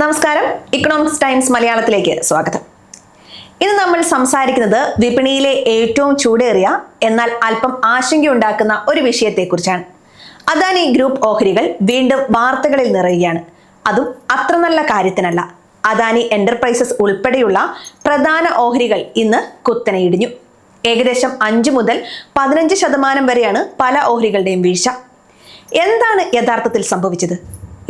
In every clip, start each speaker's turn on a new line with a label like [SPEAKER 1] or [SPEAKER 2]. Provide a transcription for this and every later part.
[SPEAKER 1] നമസ്കാരം. Economics times മലയാളത്തിലേക്ക് സ്വാഗതം. ഇന്ന് നമ്മൾ സംസാരിക്കുന്നത് വിപണിയിലെ ഏറ്റവും ചൂടേറിയ എന്നാൽ അല്പം ആശങ്കയുണ്ടാക്കുന്ന ഒരു വിഷയത്തെക്കുറിച്ചാണ്. അദാനി ഗ്രൂപ്പ് ഓഹരികൾ വീണ്ടും വാർത്തകളിൽ നിറയുകയാണ്. അതും അത്ര നല്ല കാര്യത്തിനല്ല. അദാനി എന്റർപ്രൈസസ് ഉൾപ്പെടെയുള്ള പ്രധാന ഓഹരികൾ ഇന്ന് കുത്തനെ ഇടിഞ്ഞു ഏകദേശം അഞ്ചു മുതൽ പതിനഞ്ച് ശതമാനം വരെയാണ് പല ഓഹരികളുടെയും വീഴ്ച. എന്താണ് യഥാർത്ഥത്തിൽ സംഭവിച്ചത്?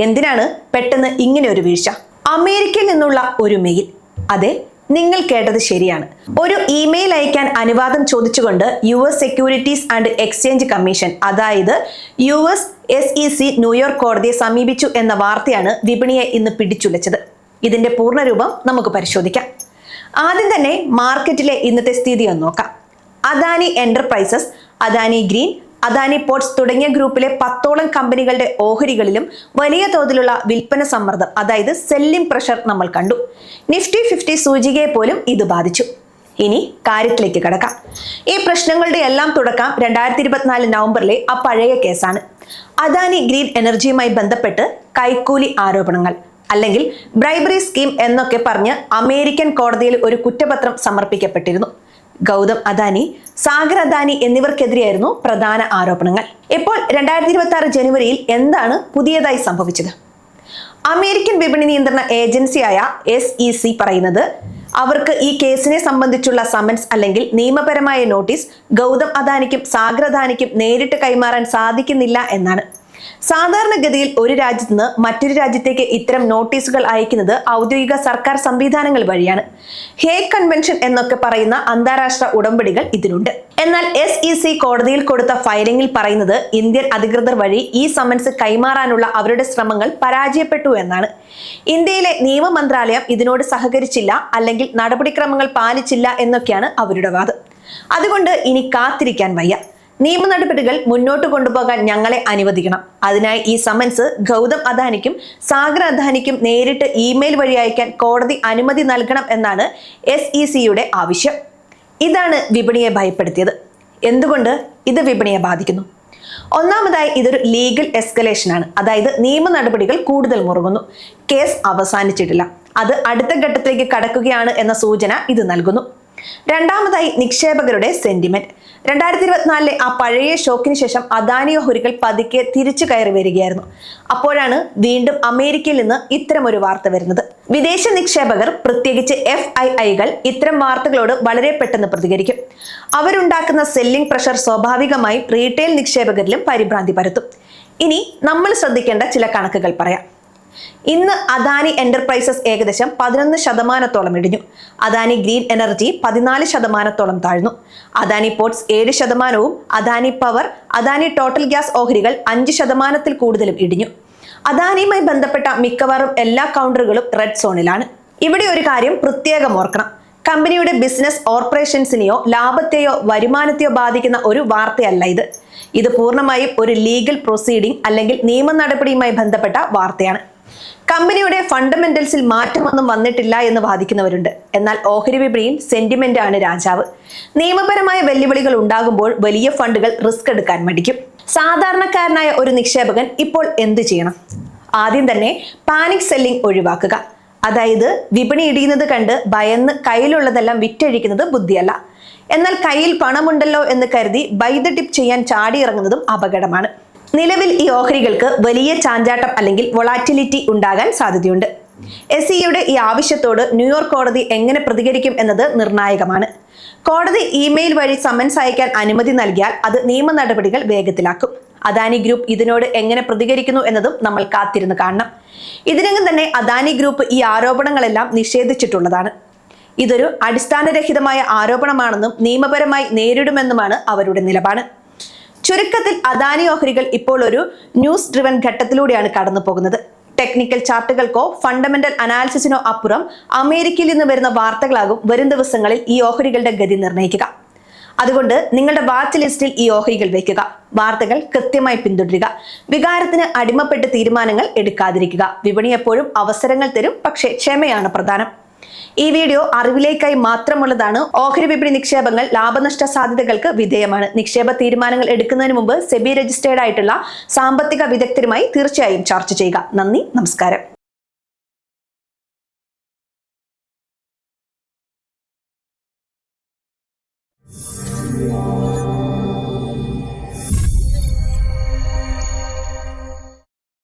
[SPEAKER 1] എന്തിനാണ് പെട്ടെന്ന് ഇങ്ങനെ ഒരു വീഴ്ച? അമേരിക്കയിൽ നിന്നുള്ള ഒരു മെയിൽ അതെ നിങ്ങൾ കേട്ടത് ശരിയാണ്. ഒരു ഇമെയിൽ അയക്കാൻ അനുവാദം ചോദിച്ചുകൊണ്ട് U S securities and exchange commission അതായത് U S S E C New York കോടതിയെ സമീപിച്ചു എന്ന വാർത്തയാണ് വിപണിയെ ഇന്ന് പിടിച്ചുലച്ചത്. ഇതിന്റെ പൂർണരൂപം നമുക്ക് പരിശോധിക്കാം. ആദ്യം തന്നെ മാർക്കറ്റിലെ ഇന്നത്തെ സ്ഥിതി ഒന്ന് നോക്കാം. Adani enterprises Adani green Adani ports തുടങ്ങിയ ഗ്രൂപ്പിലെ പത്തോളം കമ്പനികളുടെ ഓഹരികളിലും വലിയ തോതിലുള്ള വിൽപ്പന സമ്മർദ്ദം അതായത് സെല്ലിംഗ് പ്രഷർ നമ്മൾ കണ്ടു. നിഫ്റ്റി ഫിഫ്റ്റി സൂചികയെ പോലും ഇത് ബാധിച്ചു. ഇനി കാര്യത്തിലേക്ക് കടക്കാം. ഈ പ്രശ്നങ്ങളുടെ എല്ലാം തുടക്കം രണ്ടായിരത്തി ഇരുപത്തിനാല് നവംബറിലെ ആ പഴയ കേസാണ്. അദാനി ഗ്രീൻ എനർജിയുമായി ബന്ധപ്പെട്ട് കൈക്കൂലി ആരോപണങ്ങൾ അല്ലെങ്കിൽ ബ്രൈബറി സ്കീം എന്നൊക്കെ പറഞ്ഞ് അമേരിക്കൻ കോടതിയിൽ ഒരു കുറ്റപത്രം സമർപ്പിക്കപ്പെട്ടിരുന്നു. ഗൗതം അദാനി സാഗർ അദാനി എന്നിവർക്കെതിരെയായിരുന്നു പ്രധാന ആരോപണങ്ങൾ. ഇപ്പോൾ രണ്ടായിരത്തി ഇരുപത്തി ആറ് ജനുവരിയിൽ എന്താണ് പുതിയതായി സംഭവിച്ചത്? അമേരിക്കൻ വിപണി നിയന്ത്രണ ഏജൻസിയായ എസ് ഇ സി പറയുന്നത് അവർക്ക് ഈ കേസിനെ സംബന്ധിച്ചുള്ള സമൻസ് അല്ലെങ്കിൽ നിയമപരമായ നോട്ടീസ് ഗൗതം അദാനിക്കും സാഗർ അദാനിക്കും നേരിട്ട് കൈമാറാൻ സാധിക്കുന്നില്ല എന്നാണ്. സാധാരണഗതിയിൽ ഒരു രാജ്യത്ത് നിന്ന് മറ്റൊരു രാജ്യത്തേക്ക് ഇത്തരം നോട്ടീസുകൾ അയക്കുന്നത് ഔദ്യോഗിക സർക്കാർ സംവിധാനങ്ങൾ വഴിയാണ്. ഹേഗ് കൺവെൻഷൻ എന്നൊക്കെ പറയുന്ന അന്താരാഷ്ട്ര ഉടമ്പടികൾ ഇതിനുണ്ട് എന്നാൽ എസ് ഇ സി കോടതിയിൽ കൊടുത്ത ഫയലിംഗിൽ പറയുന്നത് ഇന്ത്യൻ അധികൃതർ വഴി ഈ സമൻസ് കൈമാറാനുള്ള അവരുടെ ശ്രമങ്ങൾ പരാജയപ്പെട്ടു എന്നാണ്. ഇന്ത്യയിലെ നിയമ മന്ത്രാലയം ഇതിനോട് സഹകരിച്ചില്ല അല്ലെങ്കിൽ നടപടിക്രമങ്ങൾ പാലിച്ചില്ല എന്നൊക്കെയാണ് അവരുടെ വാദം. അതുകൊണ്ട് ഇനി കാത്തിരിക്കാൻ വയ്യ. നിയമ നടപടികൾ മുന്നോട്ട് കൊണ്ടുപോകാൻ ഞങ്ങളെ അനുവദിക്കണം. അതിനായി ഈ സമൻസ് ഗൗതം അദാനിക്കും സാഗർ അദാനിക്കും നേരിട്ട് ഇമെയിൽ വഴി അയക്കാൻ കോടതി അനുമതി നൽകണം എന്നാണ് എസ് ഇ സിയുടെ ആവശ്യം. ഇതാണ് വിപണിയെ ഭയപ്പെടുത്തിയത്. എന്തുകൊണ്ട്? ഇത് വിപണിയെ ബാധിക്കുന്നു. ഒന്നാമതായി ഇതൊരു ലീഗൽ എസ്കലേഷൻ ആണ്. അതായത് നിയമ നടപടികൾ കൂടുതൽ മുറുകുന്നു. കേസ് അവസാനിച്ചിട്ടില്ല. അത് അടുത്ത ഘട്ടത്തിലേക്ക് കടക്കുകയാണ് എന്ന സൂചന ഇത് നൽകുന്നു. രണ്ടാമതായി നിക്ഷേപകരുടെ സെന്റിമെന്റ് രണ്ടായിരത്തി ഇരുപത്തിനാലിലെ ആ പഴയ ഷോക്കിന് ശേഷം അദാനി ഓഹരികൾ പതുക്കെ തിരിച്ചു കയറി വരികയായിരുന്നു. അപ്പോഴാണ് വീണ്ടും അമേരിക്കയിൽ നിന്ന് ഇത്തരം ഒരു വാർത്ത വരുന്നത്. വിദേശ നിക്ഷേപകർ പ്രത്യേകിച്ച് എഫ് ഐ ഐകൾ ഇത്തരം വാർത്തകളോട് വളരെ പെട്ടെന്ന് പ്രതികരിക്കും. അവരുണ്ടാക്കുന്ന സെല്ലിംഗ് പ്രഷർ സ്വാഭാവികമായും റീറ്റെയിൽ നിക്ഷേപകരിലും പരിഭ്രാന്തി പരത്തും. ഇനി നമ്മൾ ശ്രദ്ധിക്കേണ്ട ചില കണക്കുകൾ പറയാം. ഇന്ന് അദാനി എന്റർപ്രൈസസ് ഏകദേശം പതിനൊന്ന് ശതമാനത്തോളം ഇടിഞ്ഞു. അദാനി ഗ്രീൻ എനർജി പതിനാല് ശതമാനത്തോളം താഴ്ന്നു. അദാനി പോർട്സ് ഏഴ് ശതമാനവും Adani power Adani total gas ഓഹരികൾ അഞ്ച് ശതമാനത്തിൽ കൂടുതലും ഇടിഞ്ഞു. അദാനിയുമായി ബന്ധപ്പെട്ട മിക്കവാറും എല്ലാ കൗണ്ടറുകളും റെഡ് സോണിലാണ്. ഇവിടെ ഒരു കാര്യം പ്രത്യേകം ഓർക്കണം. കമ്പനിയുടെ ബിസിനസ് ഓപ്പറേഷൻസിനെയോ ലാഭത്തെയോ വരുമാനത്തെയോ ബാധിക്കുന്ന ഒരു വാർത്തയല്ല ഇത്. ഇത് പൂർണമായും ഒരു ലീഗൽ പ്രൊസീഡിംഗ് അല്ലെങ്കിൽ നിയമ നടപടിയുമായി ബന്ധപ്പെട്ട വാർത്തയാണ്. കമ്പനിയുടെ ഫണ്ടമെന്റൽസിൽ മാറ്റമൊന്നും വന്നിട്ടില്ല എന്ന് വാദിക്കുന്നവരുണ്ട്. എന്നാൽ ഓഹരി വിപണിയിൽ സെന്റിമെന്റ് ആണ് രാജാവ്. നിയമപരമായ വെല്ലുവിളികൾ ഉണ്ടാകുമ്പോൾ വലിയ ഫണ്ടുകൾ റിസ്ക് എടുക്കാൻ മടിക്കും. സാധാരണക്കാരനായ ഒരു നിക്ഷേപകൻ ഇപ്പോൾ എന്ത് ചെയ്യണം? ആദ്യം തന്നെ പാനിക് സെല്ലിംഗ് ഒഴിവാക്കുക. അതായത് വിപണി ഇടിയുന്നത് കണ്ട് ഭയന്ന് കയ്യിലുള്ളതെല്ലാം വിറ്റഴിക്കുന്നത് ബുദ്ധിയല്ല. എന്നാൽ കയ്യിൽ പണമുണ്ടല്ലോ എന്ന് കരുതി ബൈ ദ ടിപ്പ് ചെയ്യാൻ ചാടിയിറങ്ങുന്നതും അപകടമാണ്. നിലവിൽ ഈ ഓഹരികൾക്ക് വലിയ ചാഞ്ചാട്ടം അല്ലെങ്കിൽ വൊളാറ്റിലിറ്റി ഉണ്ടാകാൻ സാധ്യതയുണ്ട്. എസ് സിയുടെ ഈ ആവശ്യത്തോട് ന്യൂയോർക്ക് കോടതി എങ്ങനെ പ്രതികരിക്കും എന്നത് നിർണായകമാണ്. കോടതി ഇമെയിൽ വഴി സമൻസ് അയക്കാൻ അനുമതി നൽകിയാൽ അത് നിയമ നടപടികൾ വേഗത്തിലാക്കും. അദാനി ഗ്രൂപ്പ് ഇതിനോട് എങ്ങനെ പ്രതികരിക്കുന്നു എന്നതും നമ്മൾ കാത്തിരുന്ന് കാണണം. ഇതിനകം തന്നെ അദാനി ഗ്രൂപ്പ് ഈ ആരോപണങ്ങളെല്ലാം നിഷേധിച്ചിട്ടുള്ളതാണ്. ഇതൊരു അടിസ്ഥാനരഹിതമായ ആരോപണമാണെന്നും നിയമപരമായി നേരിടുമെന്നുമാണ് അവരുടെ നിലപാട്. ചുരുക്കത്തിൽ അദാനി ഓഹരികൾ ഇപ്പോൾ ഒരു ന്യൂസ് ഡ്രിവൻ ഘട്ടത്തിലൂടെയാണ് കടന്നു പോകുന്നത് ടെക്നിക്കൽ ചാർട്ടുകൾക്കോ ഫണ്ടമെന്റൽ അനാലിസിസിനോ അപ്പുറം അമേരിക്കയിൽ നിന്ന് വരുന്ന വാർത്തകളാകും വരും ദിവസങ്ങളിൽ ഈ ഓഹരികളുടെ ഗതി നിർണയിക്കുക. അതുകൊണ്ട് നിങ്ങളുടെ വാച്ച് ലിസ്റ്റിൽ ഈ ഓഹരികൾ വയ്ക്കുക വാർത്തകൾ കൃത്യമായി പിന്തുടരുക. വികാരത്തിന് അടിമപ്പെട്ട് തീരുമാനങ്ങൾ എടുക്കാതിരിക്കുക. വിപണി എപ്പോഴും അവസരങ്ങൾ തരും പക്ഷേ ക്ഷമയാണ് പ്രധാനം. ഈ വീഡിയോ അറിവിലേക്കായി മാത്രമുള്ളതാണ്. ഓഹരി വിപണി നിക്ഷേപങ്ങൾ ലാഭനഷ്ട സാധ്യതകൾക്ക് വിധേയമാണ്. നിക്ഷേപ തീരുമാനങ്ങൾ എടുക്കുന്നതിന് മുമ്പ് സെബി രജിസ്റ്റേർഡ് ആയിട്ടുള്ള സാമ്പത്തിക വിദഗ്ധരുമായി തീർച്ചയായും ചർച്ച ചെയ്യുക. നന്ദി നമസ്കാരം. Thank you.